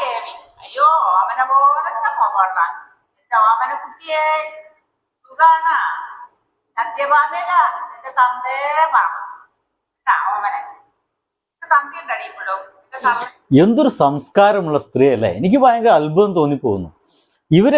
KV അയ്യോ ഓമന പോലത്തെ മുഖമുള്ള എന്റെ ഓമന കുട്ടിയെ സുഖാണ. സത്യഭാമയല്ല നിന്റെ തന്തേ ഇപ്പോഴും? എന്തൊരു സംസ്കാരമുള്ള സ്ത്രീ അല്ലേ എനിക്ക് ഭയങ്കര അത്ഭുതം തോന്നിപ്പോകുന്നു. ഇവർ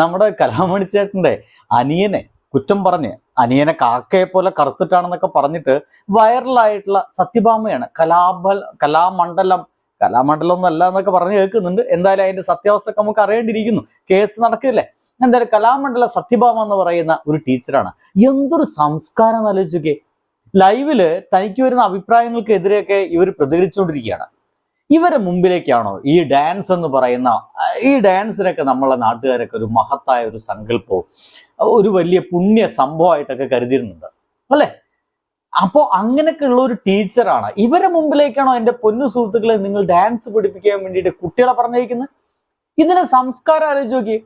നമ്മുടെ കലാമണി ചേട്ടന്റെ അനിയനെ കുറ്റം പറഞ്ഞ് അനിയനെ കാക്കയെ പോലെ കറുത്തിട്ടാണെന്നൊക്കെ പറഞ്ഞിട്ട് വൈറലായിട്ടുള്ള സത്യഭാമയാണ്. കലാബൽ കലാമണ്ഡലം കലാമണ്ഡലം അല്ല എന്നൊക്കെ പറഞ്ഞു കേൾക്കുന്നുണ്ട്. എന്തായാലും അതിന്റെ സത്യാവസ്ഥ നമുക്ക് അറിയേണ്ടിയിരിക്കുന്നു. കേസ് നടക്കില്ലേ? എന്തായാലും കലാമണ്ഡല സത്യഭാമ എന്ന് പറയുന്ന ഒരു ടീച്ചറാണ്. എന്തൊരു സംസ്കാരം ആലോചിക്കേ ലൈവിൽ തനിക്ക് വരുന്ന അഭിപ്രായങ്ങൾക്കെതിരെയൊക്കെ ഇവർ പ്രതികരിച്ചുകൊണ്ടിരിക്കുകയാണ്. ഇവരെ മുമ്പിലേക്കാണോ ഈ ഡാൻസ് എന്ന് പറയുന്ന ഈ ഡാൻസിനൊക്കെ നമ്മളെ നാട്ടുകാരൊക്കെ ഒരു മഹത്തായ ഒരു സങ്കല്പവും ഒരു വലിയ പുണ്യ സംഭവമായിട്ടൊക്കെ കരുതിയിരുന്നുണ്ട്. അല്ലെ? അപ്പോ അങ്ങനെയൊക്കെ ഉള്ള ഒരു ടീച്ചറാണ്. ഇവരെ മുമ്പിലേക്കാണോ എന്റെ പൊന്നു സുഹൃത്തുക്കളെ നിങ്ങൾ ഡാൻസ് പഠിപ്പിക്കാൻ വേണ്ടിയിട്ട് കുട്ടികളെ പറഞ്ഞേക്കുന്നത് ഇതിനെ സംസ്കാരം ആലോചിച്ച് നോക്കി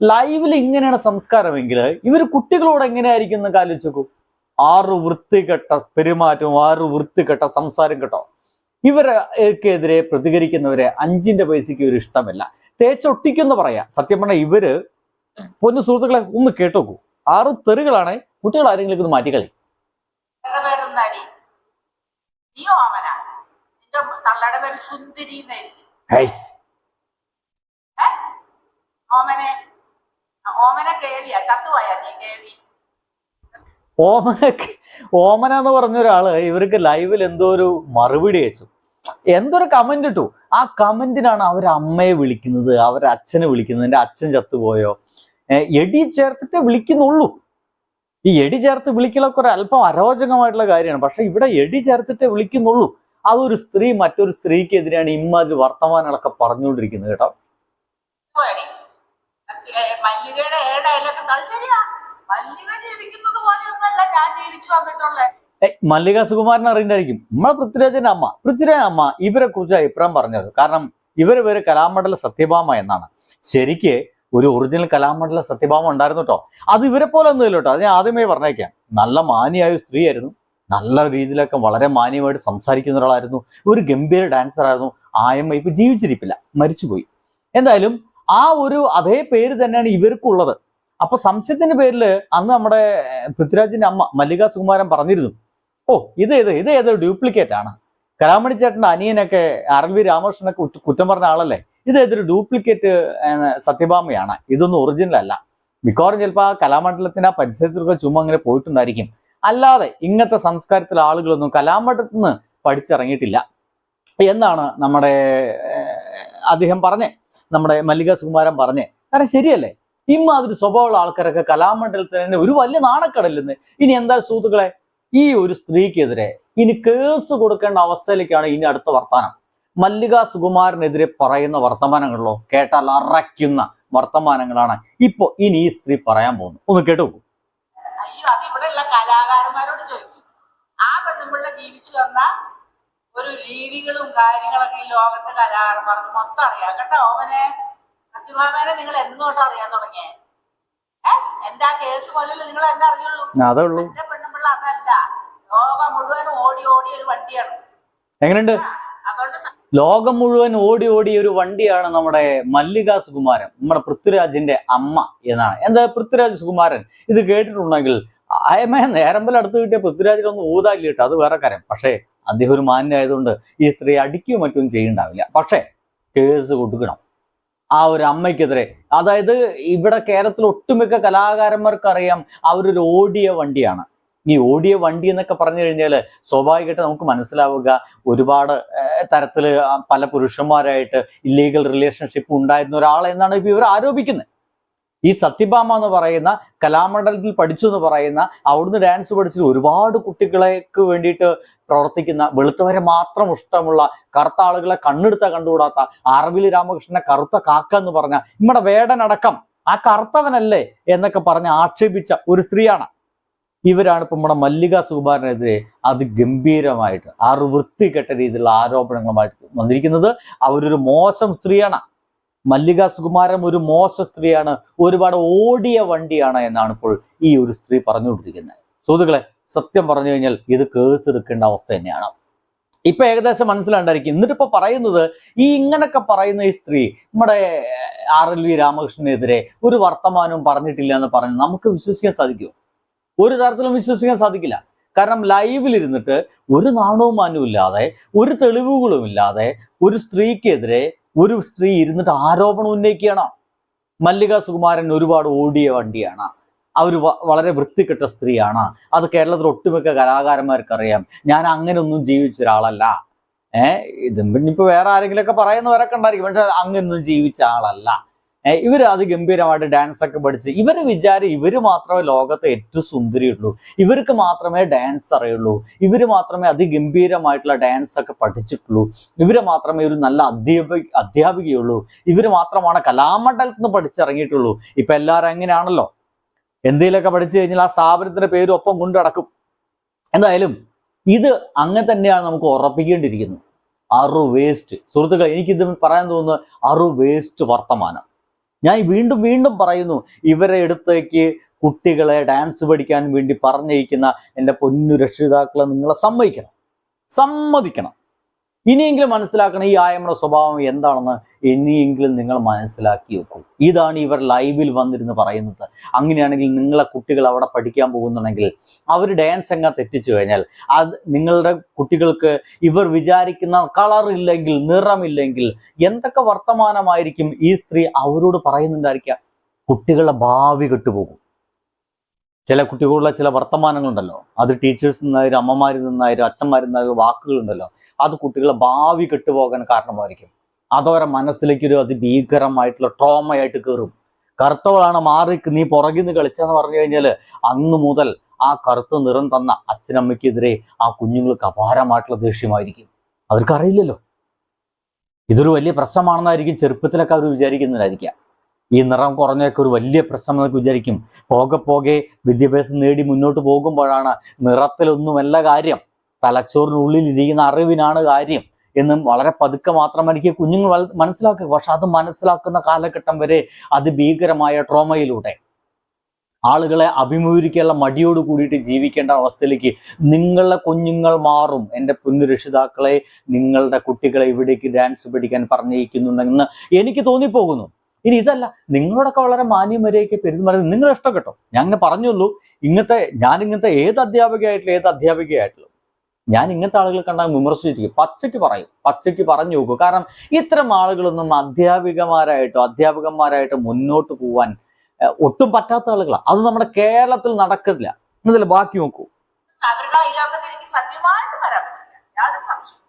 ലൈവിൽ ഇങ്ങനെയാണ് സംസ്കാരമെങ്കിൽ ഇവർ കുട്ടികളോട് എങ്ങനെയായിരിക്കും എന്നൊക്കെ ആലോചിച്ച് നോക്കൂ. ആറ് വൃത്തികെട്ട പെരുമാറ്റവും ആറ് വൃത്തികെട്ട സംസാരം കേട്ടോ. ഇവർക്കെതിരെ പ്രതികരിക്കുന്നവരെ അഞ്ചിന്റെ പൈസയ്ക്ക് ഒരു ഇഷ്ടമല്ല. തേച്ചൊട്ടിക്കുന്ന പറയാം. സത്യം പറഞ്ഞാൽ ഇവർ പൊന്നു സുഹൃത്തുക്കളെ ഒന്ന് കേട്ടോക്കൂ. ആറ് തെറികളാണ് കുട്ടികൾ ആരെങ്കിലും ഇത് മാറ്റിക്കളി. പേരെന്താടി നീ ഓമന. നിന്റെ തള്ളയുടെ പേര് സുന്ദരി എന്നായിരിക്കും. ഓമനെ. ഓമന കേവിയാ ചത്തുപോയാ നീ കേവി ഓമന ഓമന എന്ന് പറഞ്ഞ ഒരാൾ ഇവർക്ക് ലൈവിൽ എന്തോ ഒരു മറുപടി അയച്ചു. എന്തൊരു കമന്റ് ഇട്ടു. ആ കമന്റിനാണ് അവർ അമ്മയെ വിളിക്കുന്നത് അവരെ അച്ഛനെ വിളിക്കുന്നത്. എന്റെ അച്ഛൻ ചത്തുപോയോ? എടി ചേർത്തിട്ട് വിളിക്കുന്നുള്ളൂ. ഈ എടി ചേർത്ത് വിളിക്കലൊക്കെ ഒരു അല്പം അരോചകമായിട്ടുള്ള കാര്യമാണ്. പക്ഷെ ഇവിടെ എടി ചേർത്തിട്ടേ വിളിക്കുന്നുള്ളൂ. അതൊരു സ്ത്രീ മറ്റൊരു സ്ത്രീക്കെതിരെയാണ് ഇമ്മാതിരി വർത്തമാനങ്ങളൊക്കെ പറഞ്ഞുകൊണ്ടിരിക്കുന്നത് കേട്ടോ. മല്ലികയുടെ അത് ശരിയാ. മല്ലിക ജീവിക്കുന്നത് പോലെയൊന്നല്ല ഞാൻ ജീവിച്ചു വന്നിട്ടുള്ളത് ഏയ് മല്ലിക സുകുമാരൻ അറിയണ്ടായിരിക്കും നമ്മളെ പൃഥ്വിരാജന്റെ അമ്മ പൃഥ്വിരാജ് അമ്മ ഇവരെ കുറിച്ച് അഭിപ്രായം പറഞ്ഞത്. കാരണം ഇവരെ പേര് കലാമണ്ഡല സത്യഭാമ എന്നാണ്. ശരിക്ക് ഒരു ഒറിജിനൽ കലാമണ്ഡല സത്യഭാമം ഉണ്ടായിരുന്നു കേട്ടോ. അത് ഇവരെ പോലെ ഒന്നുമില്ല കേട്ടോ. അത് ഞാൻ ആദ്യമേ പറഞ്ഞേക്കാം. നല്ല മാന്യായ സ്ത്രീയായിരുന്നു നല്ല രീതിയിലൊക്കെ വളരെ മാന്യമായിട്ട് സംസാരിക്കുന്ന ഒരാളായിരുന്നു. ഒരു ഗംഭീര ഡാൻസർ ആയിരുന്നു. ആയമ്മ ഇപ്പൊ ജീവിച്ചിരിപ്പില്ല. മരിച്ചുപോയി. എന്തായാലും ആ ഒരു അതേ പേര് തന്നെയാണ് ഇവർക്കുള്ളത്. അപ്പൊ സംശയത്തിന്റെ പേരിൽ അന്ന് നമ്മുടെ പൃഥ്വിരാജിന്റെ അമ്മ മല്ലിക സുകുമാരൻ പറഞ്ഞിരുന്നു. ഓ ഇത് ഏത് ഇത് ഏത് ഡ്യൂപ്ലിക്കേറ്റ് ആണ്? കലാമണി ചേട്ടന്റെ അനിയനൊക്കെ ആർ രാമകൃഷ്ണനൊക്കെ കുറ്റം പറഞ്ഞ ആളല്ലേ? ഇത് ഏതൊരു ഡ്യൂപ്ലിക്കേറ്റ് സത്യഭാമയാണ്. ഇതൊന്നും ഒറിജിനൽ അല്ല. മിക്കവാറും ചിലപ്പോൾ ആ കലാമണ്ഡലത്തിന്റെ ആ പരിസരത്തിലൊക്കെ ചുമ്മാ അങ്ങനെ പോയിട്ടുണ്ടായിരിക്കും. അല്ലാതെ ഇങ്ങനത്തെ സംസ്കാരത്തിലെ ആളുകളൊന്നും കലാമണ്ഡലത്തിൽ നിന്ന് പഠിച്ചിറങ്ങിയിട്ടില്ല. എന്നാണ് നമ്മുടെ അദ്ദേഹം പറഞ്ഞേ. നമ്മുടെ മല്ലിക സുകുമാരൻ പറഞ്ഞേ. കാരണം ശരിയല്ലേ? ഇമ്മാതിരി സ്വഭാവമുള്ള ആൾക്കാരൊക്കെ കലാമണ്ഡലത്തിൽ തന്നെ ഒരു വലിയ നാണക്കടലെന്ന് ഇനി എന്താ സുഹൃത്തുക്കളെ? ഈ ഒരു സ്ത്രീക്കെതിരെ ഇനി കേസ് കൊടുക്കേണ്ട അവസ്ഥയിലേക്കാണ് ഇനി അടുത്ത വർത്തമാനം മല്ലിക സുകുമാരനെതിരെ പറയുന്ന വർത്തമാനങ്ങളിലോ കേട്ടാൽ അറയ്ക്കുന്ന വർത്തമാനങ്ങളാണ് ഇപ്പൊ ഇനി ഈ സ്ത്രീ പറയാൻ പോകുന്നു ഒന്ന് കേട്ടു അയ്യോ അത് ഇവിടെയുള്ള കലാകാരന്മാരോട് ചോദിക്കും. ആ പെണ്ണുമ്പിള്ള ജീവിച്ചു വന്ന ഒരു രീതികളും കാര്യങ്ങളൊക്കെ ഈ ലോകത്തെ കലാകാരന്മാർക്ക് മൊത്തം അറിയാം. കേട്ടോ ഓമനെ? സത്യഭാമേനെ നിങ്ങൾ എന്നോട്ട് അറിയാൻ തുടങ്ങിയേ? എന്റെ ആ കേസ് പോലെ നിങ്ങൾ എന്നെ അറിയുള്ളൂ? എന്റെ പെണ്ണുമ്പിള്ള അതല്ല. ലോകം മുഴുവനും ഓടി ഓടി ഒരു വണ്ടിയാണ്. എങ്ങനെയുണ്ട്? ലോകം മുഴുവൻ ഓടി ഓടി ഒരു വണ്ടിയാണ് നമ്മുടെ മല്ലിക സുകുമാരൻ നമ്മുടെ പൃഥ്വിരാജിന്റെ അമ്മ എന്നാണ്. എന്താ പൃഥ്വിരാജ് സുകുമാരൻ? ഇത് കേട്ടിട്ടുണ്ടെങ്കിൽ അയമേ നേരമ്പൽ അടുത്ത് കിട്ടിയ പൃഥ്വിരാജിനൊന്നും ഊതാക്കി കിട്ടും. അത് വേറെ കാര്യം. പക്ഷേ അദ്ദേഹം ഒരു മാന്യമായതുകൊണ്ട് ഈ സ്ത്രീ അടിക്കുകയോ മറ്റൊന്നും ചെയ്യണ്ടാവില്ല. പക്ഷേ കേസ് കൊടുക്കണം. ആ ഒരു അമ്മയ്ക്കെതിരെ. അതായത് ഇവിടെ കേരളത്തിൽ ഒട്ടുമിക്ക കലാകാരന്മാർക്കറിയാം അവരൊരു ഓടിയ വണ്ടിയാണ്. ഈ ഓടിയ വണ്ടി എന്നൊക്കെ പറഞ്ഞു കഴിഞ്ഞാൽ സ്വാഭാവികമായിട്ട് നമുക്ക് മനസ്സിലാവുക ഒരുപാട് തരത്തിൽ പല പുരുഷന്മാരായിട്ട് ഇല്ലീഗൽ റിലേഷൻഷിപ്പ് ഉണ്ടായിരുന്ന ഒരാൾ എന്നാണ് ഇവർ ആരോപിക്കുന്നത്. ഈ സത്യഭാമ എന്ന് പറയുന്ന കലാമണ്ഡലത്തിൽ പഠിച്ചു എന്ന് പറയുന്ന അവിടുന്ന് ഡാൻസ് പഠിച്ചത് ഒരുപാട് കുട്ടികളേക്ക് വേണ്ടിയിട്ട് പ്രവർത്തിക്കുന്ന വെളുത്തവരെ മാത്രം ഇഷ്ടമുള്ള കറുത്ത ആളുകളെ കണ്ണെടുത്ത കണ്ടുകൂടാത്ത ആർവിലി രാമകൃഷ്ണനെ കറുത്ത കാക്ക എന്ന് പറഞ്ഞ നമ്മുടെ വേടനടക്കം ആ കറുത്തവനല്ലേ എന്നൊക്കെ പറഞ്ഞ് ആക്ഷേപിച്ച ഒരു സ്ത്രീയാണ്. ഇവരാണ് ഇപ്പം നമ്മുടെ മല്ലിക സുകുമാരനെതിരെ അതിഗംഭീരമായിട്ട് ആറ് വൃത്തികെട്ട രീതിയിലുള്ള ആരോപണങ്ങളുമായിട്ട് വന്നിരിക്കുന്നത്. അവരൊരു മോശം സ്ത്രീയാണ്. മല്ലിക സുകുമാരൻ ഒരു മോശ സ്ത്രീയാണ്. ഒരുപാട് ഓടിയ വണ്ടിയാണ് എന്നാണ് ഇപ്പോൾ ഈ ഒരു സ്ത്രീ പറഞ്ഞുകൊണ്ടിരിക്കുന്നത്. സുഹൃത്തുക്കളെ സത്യം പറഞ്ഞു കഴിഞ്ഞാൽ ഇത് കേസ് എടുക്കേണ്ട അവസ്ഥ തന്നെയാണ്. ഇപ്പൊ ഏകദേശം മനസ്സിലാണ്ടായിരിക്കും. എന്നിട്ട് ഇപ്പൊ പറയുന്നത് ഈ ഇങ്ങനൊക്കെ പറയുന്ന ഈ സ്ത്രീ നമ്മുടെ ആർ എൽ വി രാമകൃഷ്ണനെതിരെ ഒരു വർത്തമാനവും പറഞ്ഞിട്ടില്ല എന്ന് പറഞ്ഞ് നമുക്ക് വിശ്വസിക്കാൻ സാധിക്കുമോ? ഒരു തരത്തിലും വിശ്വസിക്കാൻ സാധിക്കില്ല. കാരണം ലൈവിൽ ഇരുന്നിട്ട് ഒരു നാണവും മാനവും ഇല്ലാതെ ഒരു തെളിവുകളും ഇല്ലാതെ ഒരു സ്ത്രീക്കെതിരെ ഒരു സ്ത്രീ ഇരുന്നിട്ട് ആരോപണം ഉന്നയിക്കുകയാണ്. മല്ലിക സുകുമാരൻ ഒരുപാട് ഓടിയ വണ്ടിയാണ്. അവർ വളരെ വൃത്തികെട്ട സ്ത്രീയാണ്. അത് കേരളത്തിൽ ഒട്ടുമിക്ക കലാകാരന്മാർക്കറിയാം. ഞാൻ അങ്ങനെ ഒന്നും ജീവിച്ച ഒരാളല്ല. ഏഹ് ഇതും പിന്നെ ഇപ്പൊ വേറെ ആരെങ്കിലുമൊക്കെ പറയുന്നവരൊക്കെ ഉണ്ടായിരിക്കും. പക്ഷെ അങ്ങനൊന്നും ജീവിച്ച ആളല്ല. ഏഹ് അത് ഗംഭീരമായിട്ട് ഡാൻസ് ഒക്കെ പഠിച്ച് ഇവർ വിചാരം ഇവർ മാത്രമേ ലോകത്തെ ഏറ്റവും സുന്ദരിയുള്ളൂ. ഇവർക്ക് മാത്രമേ ഡാൻസ് അറിയുള്ളൂ. ഇവർ മാത്രമേ അതിഗംഭീരമായിട്ടുള്ള ഡാൻസ് ഒക്കെ പഠിച്ചിട്ടുള്ളൂ. ഇവർ മാത്രമേ ഒരു നല്ല അധ്യാപക അധ്യാപികയുള്ളൂ. ഇവർ മാത്രമാണ് കലാമണ്ഡലത്തിൽ നിന്ന് പഠിച്ചിറങ്ങിയിട്ടുള്ളൂ. ഇപ്പൊ എല്ലാവരും അങ്ങനെയാണല്ലോ എന്തെങ്കിലുമൊക്കെ പഠിച്ചു കഴിഞ്ഞാൽ ആ സ്ഥാപനത്തിന്റെ പേര് ഒപ്പം കൊണ്ടു നടക്കും. എന്തായാലും ഇത് അങ്ങനെ തന്നെയാണ് നമുക്ക് ഉറപ്പിക്കേണ്ടിയിരിക്കുന്നത്. അറു വേസ്റ്റ് സുഹൃത്തുക്കൾ എനിക്കിത് പറയാൻ തോന്നുന്നത് അറു വേസ്റ്റ് വർത്തമാനം. ഞാൻ വീണ്ടും വീണ്ടും പറയുന്നു ഇവരെ അടുത്തേക്ക് കുട്ടികളെ ഡാൻസ് പഠിക്കാൻ വേണ്ടി പറഞ്ഞയക്കുന്ന എന്റെ പൊന്നു രക്ഷിതാക്കളെ നിങ്ങളെ സമ്മതിക്കണം. സമ്മതിക്കണം. ഇനിയെങ്കിലും മനസ്സിലാക്കണം ഈ ആയമ്മയുടെ സ്വഭാവം എന്താണെന്ന് ഇനിയെങ്കിലും നിങ്ങൾ മനസ്സിലാക്കി വെക്കൂ. ഇതാണ് ഇവർ ലൈവിൽ വന്നിരുന്ന് പറയുന്നത്. അങ്ങനെയാണെങ്കിൽ നിങ്ങളെ കുട്ടികൾ അവിടെ പഠിക്കാൻ പോകുന്നുണ്ടെങ്കിൽ അവർ ഡാൻസ് എങ്ങനെ തെറ്റിച്ചു കഴിഞ്ഞാൽ അത് നിങ്ങളുടെ കുട്ടികൾക്ക് ഇവർ വിചാരിക്കുന്ന കളർ ഇല്ലെങ്കിൽ നിറമില്ലെങ്കിൽ എന്തൊക്കെ വർത്തമാനമായിരിക്കും ഈ സ്ത്രീ അവരോട് പറയുന്നുണ്ടായിരിക്കാം? കുട്ടികളുടെ ഭാവി കെട്ടുപോകും. ചില കുട്ടികളുടെ ചില വർത്തമാനങ്ങളുണ്ടല്ലോ. അത് ടീച്ചേഴ്സ് നിന്നായാലും അമ്മമാരിൽ നിന്നായാലും അച്ഛന്മാരിൽ നിന്നായാലും വാക്കുകളുണ്ടല്ലോ. അത് കുട്ടികളെ ഭാവി കെട്ടുപോകാൻ കാരണമായിരിക്കും. അതവരെ മനസ്സിലേക്കൊരു അതിഭീകരമായിട്ടുള്ള ട്രോമയായിട്ട് കയറും കറുത്തവളാണ് മാറി നീ പുറകിൽ നിന്ന് കളിച്ചെന്ന് പറഞ്ഞു കഴിഞ്ഞാൽ അന്ന് മുതൽ ആ കറുത്ത നിറം തന്ന അച്ഛനമ്മയ്ക്കെതിരെ ആ കുഞ്ഞുങ്ങൾക്ക് അപാരമായിട്ടുള്ള ദേഷ്യമായിരിക്കും. അവർക്കറിയില്ലല്ലോ ഇതൊരു വലിയ പ്രശ്നമാണെന്നായിരിക്കും ചെറുപ്പത്തിലൊക്കെ അവർ വിചാരിക്കുന്നതായിരിക്കാം. ഈ നിറം കുറഞ്ഞൊക്കെ ഒരു വലിയ പ്രശ്നം എന്നൊക്കെ വിചാരിക്കും. പോകെ പോകെ വിദ്യാഭ്യാസം നേടി മുന്നോട്ട് പോകുമ്പോഴാണ് നിറത്തിലൊന്നുമല്ല കാര്യം. തലച്ചോറിനുള്ളിൽ ഇരിക്കുന്ന അറിവിനാണ് കാര്യം എന്നും വളരെ പതുക്കെ മാത്രം മാത്രമായിരിക്കും കുഞ്ഞുങ്ങൾ മനസ്സിലാക്കുക പക്ഷെ അത് മനസ്സിലാക്കുന്ന കാലഘട്ടം വരെ അത് ഭീകരമായ ട്രോമയിലൂടെ. ആളുകളെ അഭിമുഖീകരിക്കാനുള്ള മടിയോട് കൂടിയിട്ട് ജീവിക്കേണ്ട അവസ്ഥയിലേക്ക് നിങ്ങളുടെ കുഞ്ഞുങ്ങൾ മാറും. എന്റെ പൊന്നു രക്ഷിതാക്കളെ നിങ്ങളുടെ കുട്ടികളെ ഇവിടേക്ക് ഡാൻസ് പഠിക്കാൻ പറഞ്ഞിരിക്കുന്നുണ്ടെന്ന് എനിക്ക് തോന്നിപ്പോകുന്നു. ഇനി ഇതല്ല നിങ്ങളോടൊക്കെ വളരെ മാന്യമര്യാദയ്ക്ക് പെരുമാറുന്നത് നിങ്ങളെ ഇഷ്ടം കേട്ടോ ഞാൻ അങ്ങനെ പറഞ്ഞുള്ളൂ ഇങ്ങനത്തെ ഞാൻ ഇങ്ങനത്തെ ഏത് അധ്യാപികയായിട്ടുള്ള ഏത് അധ്യാപികയായിട്ടുള്ളൂ ഞാൻ ഇങ്ങനത്തെ ആളുകൾ കണ്ടാൽ വിമർശിച്ചിരിക്കും. പച്ചയ്ക്ക് പറയും. പച്ചയ്ക്ക് പറഞ്ഞു നോക്കും. കാരണം ഇത്തരം ആളുകളൊന്നും അധ്യാപികമാരായിട്ടോ അധ്യാപകന്മാരായിട്ടോ മുന്നോട്ട് പോവാൻ ഒട്ടും പറ്റാത്ത ആളുകളാണ് അത് നമ്മുടെ കേരളത്തിൽ നടക്കില്ല എന്നതിൽ ബാക്കി നോക്കൂ. അവരുടെ അയലോക്കത്ത് എനിക്ക് സത്യമായിട്ട് വരാൻ പറ്റില്ല. യാതൊരു സംശയം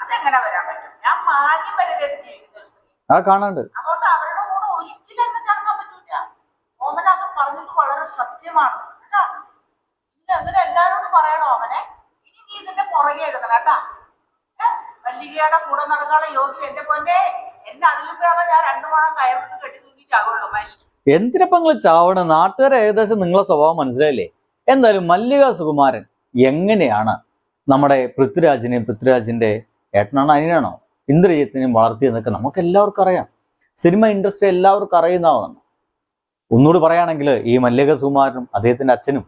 അതെങ്ങനെ വരാൻ പറ്റും? ഞാൻ മാന്യം വലുതായിട്ട് ജീവിക്കുന്ന ഒരു സ്ത്രീ. ആ കാണാണ്ട് അതുകൊണ്ട് അവരുടെ കൂടെ ഒരിക്കലും എന്നെ ചേർക്കാൻ പറ്റൂല ഓമന അത് പറഞ്ഞത് വളരെ സത്യമാണ് കേട്ടാ ഇനി അങ്ങനെ എല്ലാരോടും പറയണോ ഓമനെ ഇനി നീ ഇതിന്റെ പുറകെ എടുക്കണം കേട്ടാ ഏ? മല്ലികയുടെ കൂടെ നടക്കാനുള്ള യോഗ്യത എന്റെ പൊന്നെ എന്നെ അതിലും ഞാൻ രണ്ടു മണം കയറിട്ട് കെട്ടി തൂക്കി ചാവുള്ളൂ എന്തിനപ്പം നിങ്ങൾ ചാവണം? നാട്ടുകാരെ ഏകദേശം നിങ്ങളെ സ്വഭാവം മനസ്സിലായില്ലേ? എന്തായാലും മല്ലിക സുകുമാരൻ എങ്ങനെയാണ് നമ്മുടെ പൃഥ്വിരാജിനെയും പൃഥ്വിരാജിന്റെ ഏട്ടനാണോ അനിയനാണോ? ഇന്ദ്രജിത്തിനെയും വളർത്തിയെന്നൊക്കെ നമുക്ക് എല്ലാവർക്കും അറിയാം. സിനിമ ഇൻഡസ്ട്രി എല്ലാവർക്കും അറിയുന്നതാണ്. ഒന്നുകൂടി പറയുകയാണെങ്കിൽ ഈ മല്ലിക സുകുമാരനും അദ്ദേഹത്തിന്റെ അച്ഛനും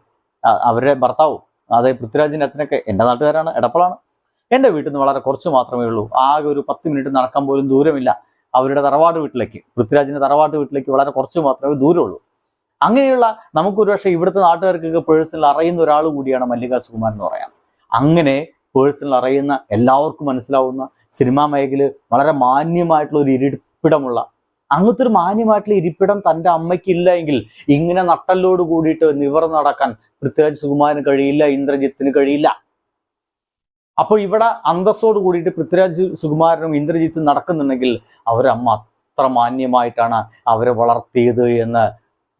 അവരുടെ ഭർത്താവും അതായത് പൃഥ്വിരാജിന്റെ അച്ഛനൊക്കെ എന്റെ നാട്ടുകാരാണ് എടപ്പളാണ്. എന്റെ വീട്ടിൽ നിന്ന് വളരെ കുറച്ച് മാത്രമേ ഉള്ളൂ. ആകെ ഒരു പത്ത് മിനിറ്റ് നടക്കാൻ പോലും ദൂരമില്ല. അവരുടെ തറവാട് വീട്ടിലേക്ക് പൃഥ്വിരാജിന്റെ തറവാട് വീട്ടിലേക്ക് വളരെ കുറച്ച് മാത്രമേ ദൂരമുള്ളൂ. അങ്ങനെയുള്ള നമുക്കൊരു പക്ഷേ ഇവിടുത്തെ നാട്ടുകാർക്കൊക്കെ പേഴ്സണൽ അറിയുന്ന ഒരാൾ കൂടിയാണ് മല്ലികാ സുകുമാരൻ എന്ന് പറയാം. അങ്ങനെ പേഴ്സണൽ അറിയുന്ന എല്ലാവർക്കും മനസ്സിലാവുന്ന സിനിമാ മേഖല വളരെ മാന്യമായിട്ടുള്ള ഒരു ഇരിപ്പിടമുള്ള അങ്ങനത്തെ ഒരു മാന്യമായിട്ടുള്ള ഇരിപ്പിടം തന്റെ അമ്മയ്ക്ക് ഇല്ല എങ്കിൽ ഇങ്ങനെ നട്ടല്ലോട് കൂടിയിട്ട് നിവർന്ന് നടക്കാൻ പൃഥ്വിരാജ് സുകുമാരന് കഴിയില്ല ഇന്ദ്രജിത്തിന് കഴിയില്ല. അപ്പോൾ ഇവിടെ അന്തസ്സോട് കൂടിയിട്ട് പൃഥ്വിരാജ് സുകുമാരനും ഇന്ദ്രജിത്തും നടക്കുന്നുണ്ടെങ്കിൽ അവരമ്മ അത്ര മാന്യമായിട്ടാണ് അവരെ വളർത്തിയത് എന്ന്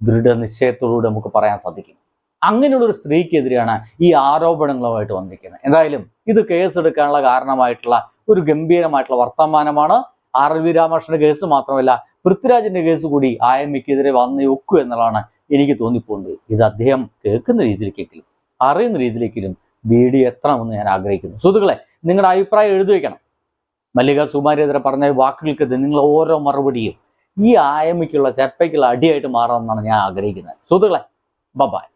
ദൃഢനിശ്ചയത്തോടുകൂടി നമുക്ക് പറയാൻ സാധിക്കും. അങ്ങനെയുള്ള ഒരു സ്ത്രീക്കെതിരെയാണ് ഈ ആരോപണങ്ങളുമായിട്ട് വന്നിരിക്കുന്നത്. എന്തായാലും ഇത് കേസ് എടുക്കാനുള്ള കാരണമായിട്ടുള്ള ഒരു ഗംഭീരമായിട്ടുള്ള വർത്തമാനമാണ്. ആർ വി രാമകൃഷ്ണന്റെ കേസ് മാത്രമല്ല പൃഥ്വിരാജിന്റെ കേസ് കൂടി ആയമ്മയ്ക്കെതിരെ വന്ന് ഒക്കു എന്നുള്ളതാണ് എനിക്ക് തോന്നിപ്പോകുന്നത്. ഇത് അദ്ദേഹം കേൾക്കുന്ന രീതിയിലേക്കെങ്കിലും അറിയുന്ന രീതിയിലേക്കെങ്കിലും വീഡിയോ എത്തണമെന്ന് ഞാൻ ആഗ്രഹിക്കുന്നു. സുഹൃത്തുക്കളെ നിങ്ങളുടെ അഭിപ്രായം എഴുതി വയ്ക്കണം മല്ലിക സുമാര്യതര പറഞ്ഞ വാക്കുകൾക്ക് നിങ്ങൾ ഓരോ മറുപടിയും ഈ ആയമയ്ക്കുള്ള ചെപ്പയ്ക്കുള്ള അടിയായിട്ട് മാറണമെന്നാണ് ഞാൻ ആഗ്രഹിക്കുന്നത്. സുഹൃത്തുക്കളെ ബബായ്